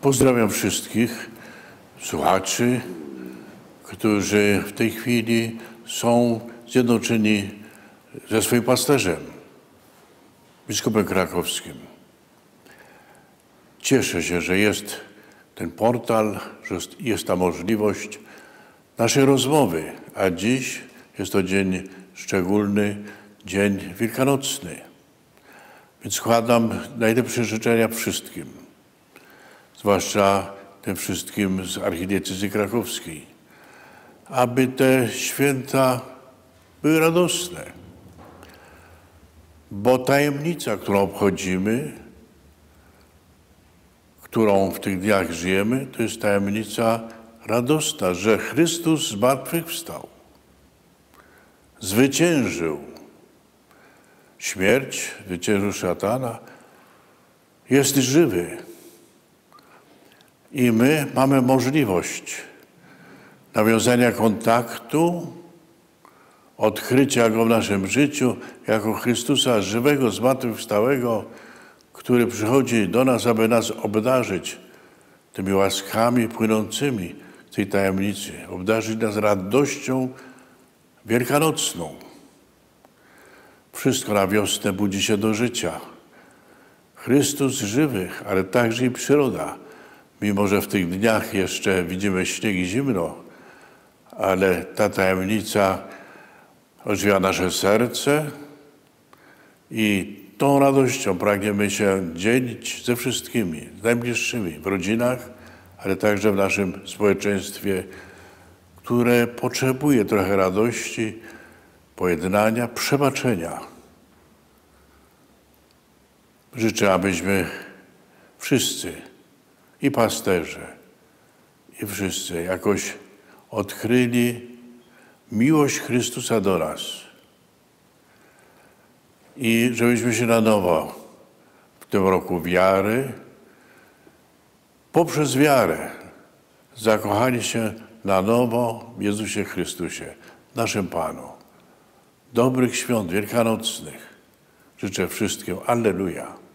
Pozdrawiam wszystkich słuchaczy, którzy w tej chwili są zjednoczeni ze swoim pasterzem, biskupem krakowskim. Cieszę się, że jest ten portal, że jest, ta możliwość naszej rozmowy, a dziś jest to dzień szczególny, dzień wielkanocny. Więc składam najlepsze życzenia wszystkim, zwłaszcza tym wszystkim z archidiecezji krakowskiej, aby te święta były radosne, bo tajemnica, którą obchodzimy, którą w tych dniach żyjemy, to jest tajemnica radosna, że Chrystus zmartwychwstał, zwyciężył śmierć, zwyciężył szatana, jest żywy. I my mamy możliwość nawiązania kontaktu, odkrycia Go w naszym życiu jako Chrystusa żywego, zmartwychwstałego, który przychodzi do nas, aby nas obdarzyć tymi łaskami płynącymi z tej tajemnicy, obdarzyć nas radością wielkanocną. Wszystko na wiosnę budzi się do życia. Chrystus żywych, ale także i przyroda. Mimo, że w tych dniach jeszcze widzimy śnieg i zimno, ale ta tajemnica ożywia nasze serce i tą radością pragniemy się dzielić ze wszystkimi, z najbliższymi, w rodzinach, ale także w naszym społeczeństwie, które potrzebuje trochę radości, pojednania, przebaczenia. Życzę, abyśmy wszyscy, i pasterze, i wszyscy jakoś odkryli miłość Chrystusa do nas. I żebyśmy się na nowo w tym roku wiary, poprzez wiarę, zakochali się na nowo w Jezusie Chrystusie, naszym Panu. Dobrych świąt wielkanocnych życzę wszystkim. Alleluja.